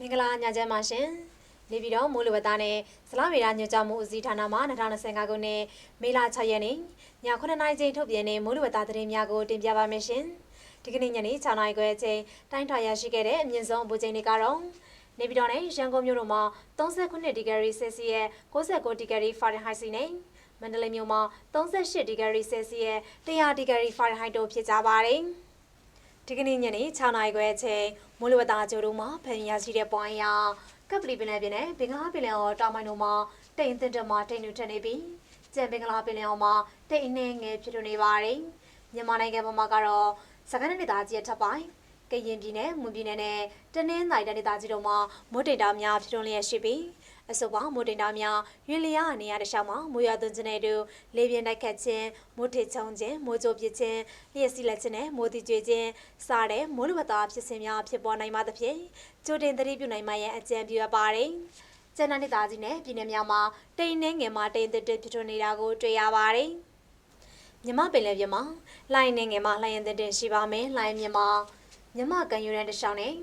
မင်္ဂလာညချမ်းပါရှင်။နေပြည်တော်မိုးလေဝသနဲ့ဇလဗေဒညွှန်ကြားမှုဦးစီးဌာနမှ2025ခုနှစ်မေလ6ရက်နေ့ည9:00နာရီချိန်ထုတ်ပြန်တဲ့မိုးလေဝသသတင်းများကိုတင်ပြပါမယ်ရှင်။ဒီကနေ့ညနေ6:00နာရီခွဲအချိန်တိုင်းထွာရရှိခဲ့တဲ့အမြင့်ဆုံးအပူချိန်တွေကတော့နေပြည်တော်နဲ့ရန်ကုန်မြို့တို့မှာ39ဒီဂရီဆယ်စီယပ်69ဒီဂရီဖာရင်ဟိုက်စီနဲ့မန္တလေးမြို့မှာ38ဒီဂရီဆယ်စီယပ်100ဒီဂရီဖာရင်ဟိုက်တို့ဖြစ်ကြပါတယ်။ ဒီကနေ့ညနေ6နာရီခွဲအချိန်မိုးလေဝသကြိုးတို့မှာဖန်ရရှိတဲ့ပွိုင်းရကပ်ပလီပင်လယ်ပြင်နဲ့ဘင်္ဂလားပင်လယ်အော်တောင်ပိုင်းတို့မှာတိမ်အထက်တမှာတိမ်နူထက်နေပြီးကျန်ဘင်္ဂလားပင်လယ်အော်မှာတိမ်အနှဲငယ်ဖြစ်ထွန်းနေပါတယ်။မြန်မာနိုင်ငံပေါ်မှာကတော့စကိုင်းနယ်ဒေသကြီးအထက်ပိုင်းကရင်ပြည်နယ်၊မွန်ပြည်နယ်နဲ့တနင်္သာရီတိုင်းဒေသကြီးတို့မှာမိုးတိမ်တောင်များဖြစ်ထွန်းလျက်ရှိပြီး အဆိုပါမိုးတိမ်တောင်များရွေလျာနေရတဲ့ရှောင်းမှာမိုးရွာသွန်းခြင်းတွေတို့လေပြင်းတိုက်ခတ်ခြင်းမိုးထစ်ချုံခြင်းမိုးကြိုပစ်ခြင်းလျှက်စီးလက်ခြင်းနဲ့မိုးတိကျွေခြင်းစတဲ့မိုးလေဝသဖြစ်စဉ်များဖြစ်ပေါ်နိုင်မှသဖြင့်ကြိုတင်သတိပြုနိုင်မှရန်အကြံပြုရပါတယ်။ကျန်တဲ့ဒေသကြီးနဲ့ပြည်နယ်များမှာတိမ်နှင်းငယ်မှာတိမ်တစ်တစ်ဖြစ်ထွန်းနေတာကိုတွေ့ရပါတယ်။မြမပင်လယ်ပြင်မှာလိုင်းနေငယ်မှာလိုင်းရင်တဲ့တင်ရှိပါမယ်။လိုင်းမြမှာမြမကန်ယူရန်တစ်လျှောက်နဲ့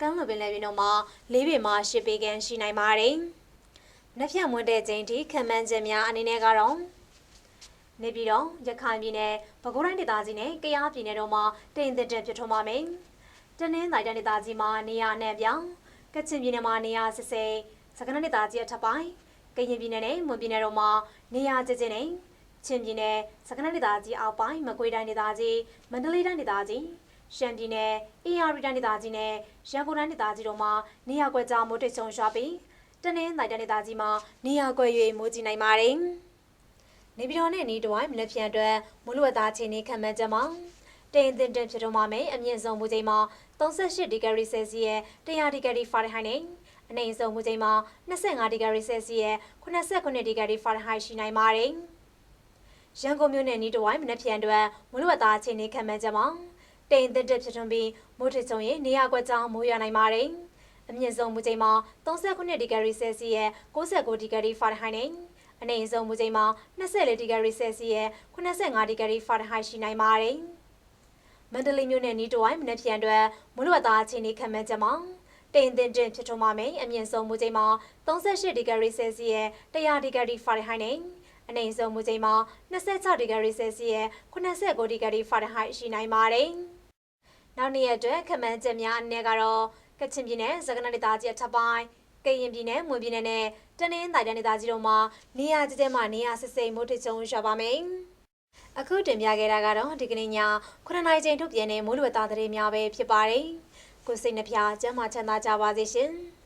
ကမ်းလွန်ပင်လယ်ပြင်တို့မှာလေးပေမှာရှစ်ပေကန်ရှိနိုင်ပါတယ်။ နှစ်ဖြတ်မွန်းတဲ့ချိန်ထိခံမှန်းချက်များအနေနဲ့ကတော့နေပြည်တော်ရခိုင်ပြည်နယ်ပဲခူးတိုင်းဒေသကြီးနဲ့ကယားပြည်နယ်တို့မှာတိမ်သက်တက်ဖြစ်ထွန်းပါမယ်။တနင်္သာရီတိုင်းဒေသကြီးမှာနေရာနဲ့ပြောင်းကချင်ပြည်နယ်မှာနေရာစစ်စိစကနဒေသကြီးအထက်ပိုင်းကရင်ပြည်နယ်နဲ့မွန်ပြည်နယ်တို့မှာနေရာကျကျနဲ့ချင်းပြည်နယ်စကနဒေသကြီးအောက်ပိုင်းမကွေးတိုင်းဒေသကြီးမန္တလေးတိုင်းဒေသကြီးရှမ်းပြည်နယ်အေရရီတိုင်းဒေသကြီးနဲ့ရန်ကုန်တိုင်းဒေသကြီးတို့မှာနေရာကွက်ကြားမိုးတိတ်ဆုံရွာပြီး တနင်္သာရီတိုင်းဒေသကြီးမှာနေရာကွက်၍မိုးကြီးနိုင်ပါတယ်။နေပြည်တော်နဲ့နေတဝိုင်းမလက်ဖြန်အတွက်မိုးလေဝသအခြေအနေခံမှန်းချက်မှာတိမ်တင်တင်ဖြစ်တော့မှာမယ်အမြင့်ဆုံးမူချိန်မှာ38ဒီဂရီဆယ်စီယပ်100ဒီဂရီဖာရင်ဟိုက်နဲ့အနိမ့်ဆုံးမူချိန်မှာ25ဒီဂရီဆယ်စီယပ်89ဒီဂရီဖာရင်ဟိုက်ရှိနိုင်ပါတယ်။ရန်ကုန်မြို့နယ်နီးတဝိုင်းမနက်ဖြန်အတွက်မိုးလေဝသအခြေအနေခံမှန်းချက်မှာတိမ်တက်တက်ဖြစ်ထွန်းပြီးမိုးထစ်ချုံရင်နေရာကွက်ကြောင်းမိုးရွာနိုင်ပါတယ်။ အမြင့်ဆုံးမူချိန်မှာ39ဒီဂရီဆယ်စီယပ်69ဒီဂရီဖာရင်ဟိုက်နဲ့အနိမ့်ဆုံးမူချိန်မှာ24ဒီဂရီဆယ်စီယပ်85ဒီဂရီဖာရင်ဟိုက်ရှိနိုင်ပါတယ်။မန္တလေးမြို့နယ်နီးတဝိုင်းမနက်ဖြန်အတွက်မိုးလေဝသအခြေအနေခံမှန်းချက်မှာတိမ်တင်တင်ဖြစ်ထွန်းပါမယ်အမြင့်ဆုံးမူချိန်မှာ38ဒီဂရီဆယ်စီယပ်100ဒီဂရီဖာရင်ဟိုက်နဲ့အနိမ့်ဆုံးမူချိန်မှာ26ဒီဂရီဆယ်စီယပ်89ဒီဂရီဖာရင်ဟိုက်ရှိနိုင်ပါတယ်။နောက်နေ့ရက်အတွက်ခမန်းချက်များအနေနဲ့ကတော့ ကချင်ပြည်နယ်စကနဒေသကြီးအထက်ပိုင်းကရင်ပြည်နယ်မွန်ပြည်နယ်နဲ့တနင်္သာရီတိုင်းဒေသကြီးတို့မှာနေရာကျကျမှနေရာစစ်စိမ်မိုးထစ်ချုံရွာပါမယ်။အခုတင်ပြခဲ့တာကတော့ဒီကနေ့ည9:00နာရီချိန်ထုတ်ပြန်တဲ့မိုးလေဝသသတင်းများပဲဖြစ်ပါတယ်။ကိုစိတ်နှပြကျမ်းမာချမ်းသာကြပါစေရှင်။